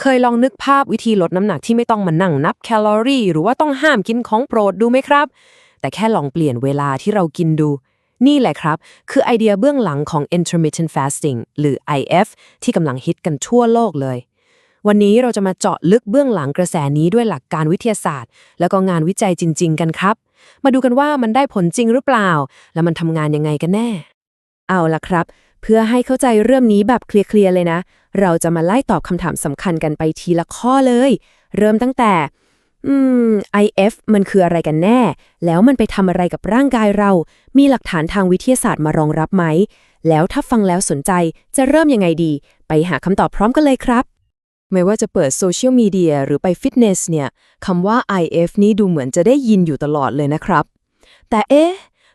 เคยลองนึกภาพวิธีลดน้ำหนักที่ไม่ต้องมานั่งนับแคลอรี่ หรือว่าต้องห้ามกินของโปรดดูไหมครับ แต่แค่ลองเปลี่ยนเวลาที่เรากินดู นี่แหละครับ คือไอเดียเบื้องหลังของ intermittent fasting หรือ IF ที่กำลังฮิตกันทั่วโลกเลย วันนี้เราจะมาเจาะลึกเบื้องหลังกระแสนี้ด้วยหลักการวิทยาศาสตร์ แล้วก็งานวิจัยจริง ๆ กันครับ มาดูกันว่ามันได้ผลจริงหรือเปล่า แล้วมันทำงานยังไงกันแน่ เอาล่ะครับ เพื่อให้เข้าใจเรื่องนี้แบบเคลียร์ๆเลยนะ เราจะมาไล่ตอบคำถามสำคัญกันไปทีละข้อเลย เริ่มตั้งแต่อืม IF มันคืออะไรกันแน่ แล้วมันไปทำอะไรกับร่างกายเรา มีหลักฐานทางวิทยาศาสตร์มารองรับไหม แล้วถ้าฟังแล้วสนใจจะเริ่มยังไงดี ไปหาคำตอบพร้อมกันเลยครับ ไม่ว่าจะเปิดโซเชียลมีเดียหรือไปฟิตเนสเนี่ยคำว่า IF นี้ดูเหมือนจะได้ยินอยู่ตลอดเลยนะครับ แต่เอ๊ะ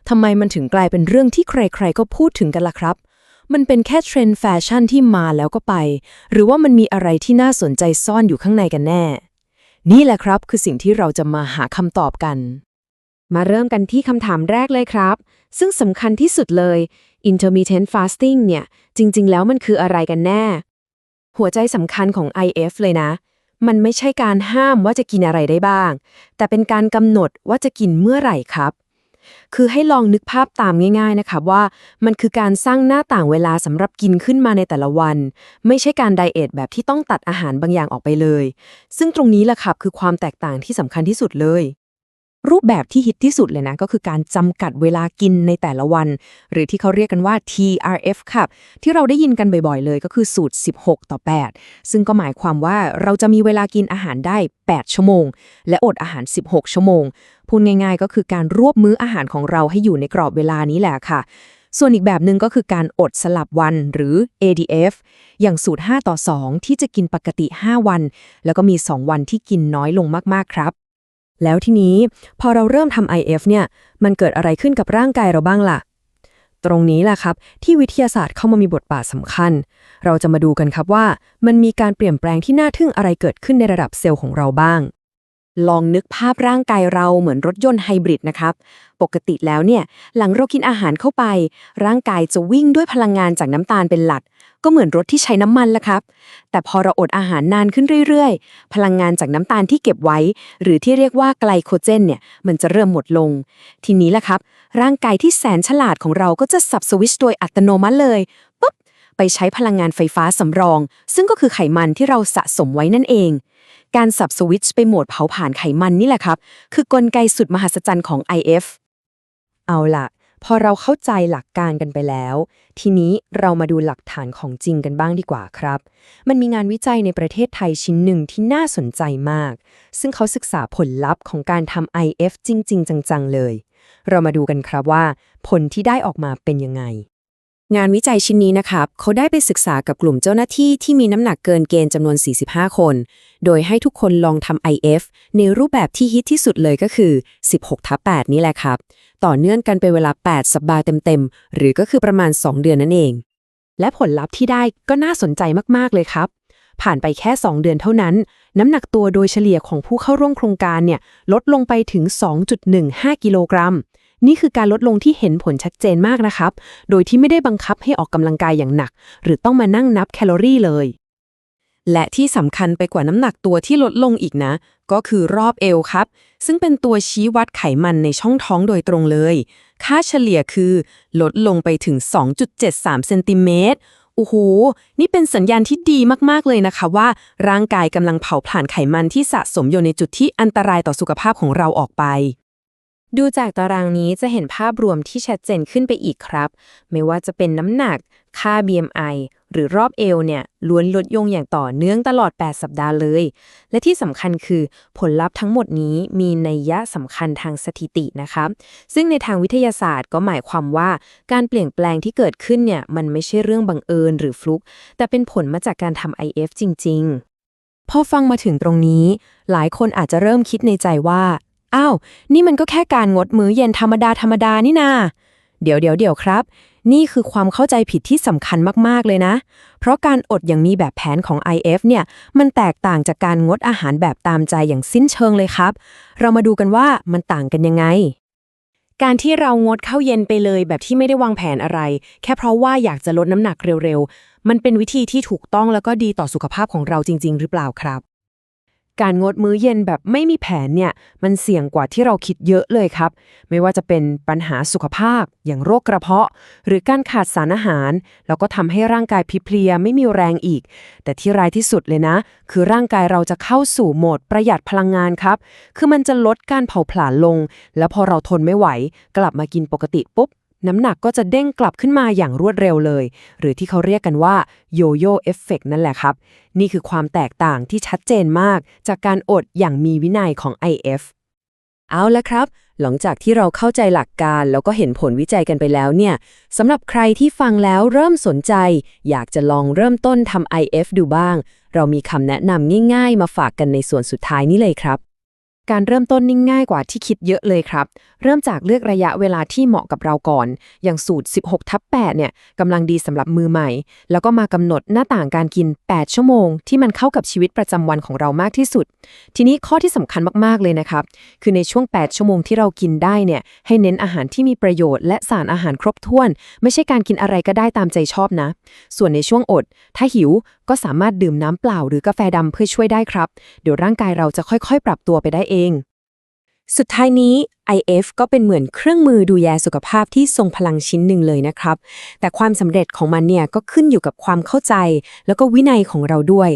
ทำไมมันถึงกลายเป็นเรื่องที่ใครๆก็พูดถึงกันล่ะครับ มันเป็นแค่เทรนด์แฟชั่นที่มาแล้วก็ไป หรือว่ามันมีอะไรที่น่าสนใจซ่อนอยู่ข้างในกันแน่ นี่แหละครับคือสิ่งที่เราจะมาหาคำตอบกัน มาเริ่มกันที่คำถามแรกเลยครับ ซึ่งสำคัญที่สุดเลย intermittent fasting เนี่ย จริง ๆ แล้วมันคืออะไรกันแน่ หัวใจสำคัญของ IF เลยนะ มันไม่ใช่การห้ามว่าจะกินอะไรได้บ้าง แต่เป็นการกำหนดว่าจะกินเมื่อไหร่ครับ คือให้ลองนึกภาพตามง่าย ๆนะคะว่า มันคือการสร้างหน้าต่างเวลาสำหรับกินขึ้นมาในแต่ละวัน ไม่ใช่การไดเอทแบบที่ต้องตัดอาหารบางอย่างออกไปเลย ซึ่งตรงนี้แหละครับคือความแตกต่างที่สำคัญที่สุดเลย รูปแบบที่ฮิตที่สุดเลยนะ ก็คือการจำกัดเวลากินในแต่ละวัน หรือที่เขาเรียกกันว่า TRF ครับที่เราได้ยินกันบ่อยๆ เลยก็คือสูตร 16 ต่อ 8 ซึ่งก็หมายความว่าเราจะมีเวลากินอาหารได้ 8 ชั่วโมง และอดอาหาร 16 ชั่วโมง พูดง่ายๆ ก็คือการรวบมื้ออาหารของเราให้อยู่ในกรอบเวลานี้แหละค่ะส่วนอีกแบบหนึ่งก็คือการอดสลับวันหรือ ADF อย่างสูตร 5 ต่อ 2 ที่จะกินปกติ 5 วัน แล้วก็มี 2 วันที่กินน้อยลงมาก ๆ ครับ แล้วทีนี้พอเราเริ่มทำ IF เนี่ย มันเกิดอะไรขึ้นกับร่างกายเราบ้างล่ะ ตรงนี้แหละครับ ที่วิทยาศาสตร์เข้ามามีบทบาทสำคัญ เราจะมาดูกันครับว่า มันมีการเปลี่ยนแปลงที่น่าทึ่งอะไรเกิดขึ้นในระดับเซลล์ของเราบ้าง ลองนึกภาพร่างกายเราเหมือนรถยนต์ไฮบริดนะครับ ปกติแล้วเนี่ย หลังเรากินอาหารเข้าไป ร่างกายจะวิ่งด้วยพลังงานจากน้ำตาลเป็นหลัก ก็เหมือนรถที่ใช้น้ำมันละครับ แต่พอเราอดอาหารนานขึ้นเรื่อยๆ พลังงานจากน้ำตาลที่เก็บไว้ หรือที่เรียกว่าไกลโคเจนเนี่ย มันจะเริ่มหมดลง ทีนี้แหละครับ ร่างกายที่แสนฉลาดของเราก็จะสับสวิตช์โดยอัตโนมัติเลยปุ๊บไปใช้พลังงานไฟฟ้าสำรอง ซึ่งก็คือไขมันที่เราสะสมไว้นั่นเอง การสับสวิตช์ไปโหมดเผาผลาญไขมันนี่แหละครับ คือกลไกสุดมหัศจรรย์ของ IF เอาล่ะ พอเราเข้าใจหลักการกันไปแล้ว ทีนี้เรามาดูหลักฐานของจริงกันบ้างดีกว่าครับ มันมีงานวิจัยในประเทศไทยชิ้นหนึ่งที่น่าสนใจมาก ซึ่งเขาศึกษาผลลัพธ์ของการทำ IF จริง ๆ จัง ๆ เลย เรามาดูกันครับว่า ผลที่ได้ออกมาเป็นยังไง งานวิจัยชิ้นนี้นะครับเขาได้ไปศึกษากับกลุ่มเจ้าหน้าที่ที่มีน้ำหนักเกินเกณฑ์จำนวน 45 คน โดยให้ทุกคนลองทำ IF ในรูปแบบที่ฮิตที่สุดเลยก็คือ 16ทับ8นี่แหละครับ ต่อเนื่องกันเป็นเวลา 8 สัปดาห์เต็มๆ หรือก็คือประมาณ 2 เดือนนั่นเอง และผลลัพธ์ที่ได้ก็น่าสนใจมากๆเลยครับ ผ่านไปแค่ 2 เดือนเท่านั้น น้ำหนักตัวโดยเฉลี่ยของผู้เข้าร่วมโครงการเนี่ยลดลงไปถึง 2.15 กิโลกรัม นี่คือการลดลงที่เห็นผลชัดเจนมากนะครับ โดยที่ไม่ได้บังคับให้ออกกำลังกายอย่างหนัก หรือต้องมานั่งนับแคลอรี่เลย และที่สำคัญไปกว่าน้ำหนักตัวที่ลดลงอีกนะ ก็คือรอบเอวครับ ซึ่งเป็นตัวชี้วัดไขมันในช่องท้องโดยตรงเลย ค่าเฉลี่ยคือ ลดลงไปถึง 2.73เซนติเมตรโอ้โห นี่เป็นสัญญาณที่ดีมาก ๆ เลยนะคะว่า ร่างกายกำลังเผาผลาญไขมันที่สะสมอยู่ในจุดที่อันตรายต่อสุขภาพของเราออกไป ดูจากตารางนี้จะเห็นภาพรวมที่ชัดเจนขึ้นไปอีกครับ ไม่ว่าจะเป็นน้ำหนัก ค่า BMI หรือรอบเอวเนี่ยล้วนลดลงอย่างต่อเนื่องตลอด 8 สัปดาห์เลย และที่สำคัญคือผลลัพธ์ทั้งหมดนี้มีนัยยะสำคัญทางสถิตินะครับ ซึ่งในทางวิทยาศาสตร์ก็หมายความว่าการเปลี่ยนแปลงที่เกิดขึ้นเนี่ยมันไม่ใช่เรื่องบังเอิญหรือฟลุก แต่เป็นผลมาจากการทำ IF จริง ๆ พอฟังมาถึงตรงนี้ หลายคนอาจจะเริ่มคิดในใจว่า อ้าว นี่มันก็แค่การงดมื้อเย็นธรรมดาธรรมดานี่นาเดี๋ยวเดี๋ยวเดี๋ยวครับ นี่คือความเข้าใจผิดที่สำคัญมาก ๆ เลยนะ เพราะการอดอย่างมีแบบแผนของ IF เนี่ย มันแตกต่างจากการงดอาหารแบบตามใจอย่างสิ้นเชิงเลยครับ เรามาดูกันว่ามันต่างกันยังไง การที่เรางดข้าวเย็นไปเลยแบบที่ไม่ได้วางแผนอะไร แค่เพราะว่าอยากจะลดน้ำหนักเร็ว ๆ มันเป็นวิธีที่ถูกต้องแล้วก็ดีต่อสุขภาพของเราจริง ๆ หรือเปล่าครับ การงดมื้อเย็นแบบไม่มีแผนเนี่ยมันเสี่ยงกว่าที่เราคิดเยอะเลยครับ ไม่ว่าจะเป็นปัญหาสุขภาพ อย่างโรคกระเพาะ หรือการขาดสารอาหาร แล้วก็ทำให้ร่างกายพิเพลียไม่มีแรงอีก แต่ที่ร้ายที่สุดเลยนะ คือร่างกายเราจะเข้าสู่โหมดประหยัดพลังงานครับ คือมันจะลดการเผาผลาญลง แล้วพอเราทนไม่ไหว กลับมากินปกติปุ๊บ น้ำหนักก็จะเด้งกลับขึ้นมาอย่างรวดเร็วเลย หรือที่เขาเรียกกันว่าโยโย่เอฟเฟกนั่นแหละครับ นี่คือความแตกต่างที่ชัดเจนมาก จากการอดอย่างมีวินัยของ IF เอาละครับ หลังจากที่เราเข้าใจหลักการแล้วก็เห็นผลวิจัยกันไปแล้วเนี่ยสำหรับใครที่ฟังแล้วเริ่มสนใจ อยากจะลองเริ่มต้นทำ IF ดูบ้าง เรามีคำแนะนำง่าย ๆ มาฝากกันในส่วนสุดท้ายนี้เลยครับ การเริ่มต้นนิ่งง่ายกว่าที่คิดเยอะเลยครับ เริ่มจากเลือกระยะเวลาที่เหมาะกับเราก่อน อย่างสูตร 16ทับ8เนี่ยกำลังดีสำหรับมือใหม่ แล้วก็มากำหนดหน้าต่างการกิน 8 ชั่วโมง ที่มันเข้ากับชีวิตประจำวันของเรามากที่สุด ทีนี้ข้อที่สำคัญมากๆเลยนะครับ คือในช่วง 8 ชั่วโมงที่เรากินได้เนี่ยให้เน้นอาหารที่มีประโยชน์และสารอาหารครบถ้วน ไม่ใช่การกินอะไรก็ได้ตามใจชอบนะ ส่วนในช่วงอด ถ้าหิวก็สามารถดื่มน้ำเปล่าหรือกาแฟดำเพื่อช่วยได้ครับ เดี๋ยวร่างกายเราจะค่อยๆ ปรับตัวไปได้เอง สุดท้ายนี้ IF ก็เป็นเหมือนเครื่องมือดูแลสุขภาพที่ทรงพลังชิ้นหนึ่งเลยนะครับ แต่ความสำเร็จของมันเนี่ยก็ขึ้นอยู่กับความเข้าใจ แล้วก็วินัยของเราด้วย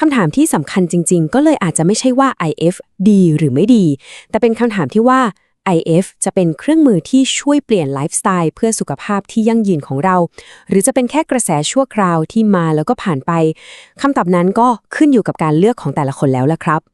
คำถามที่สำคัญจริง ๆ ก็เลยอาจจะไม่ใช่ว่า IF ดีหรือไม่ดี แต่เป็นคำถามที่ว่า IF จะเป็นเครื่องมือที่ช่วยเปลี่ยนไลฟ์สไตล์เพื่อสุขภาพที่ยั่งยืนของเรา หรือจะเป็นแค่กระแสชั่วคราวที่มาแล้วก็ผ่านไปคำตอบนั้นก็ขึ้นอยู่กับการเลือกของแต่ละคนแล้วละครับ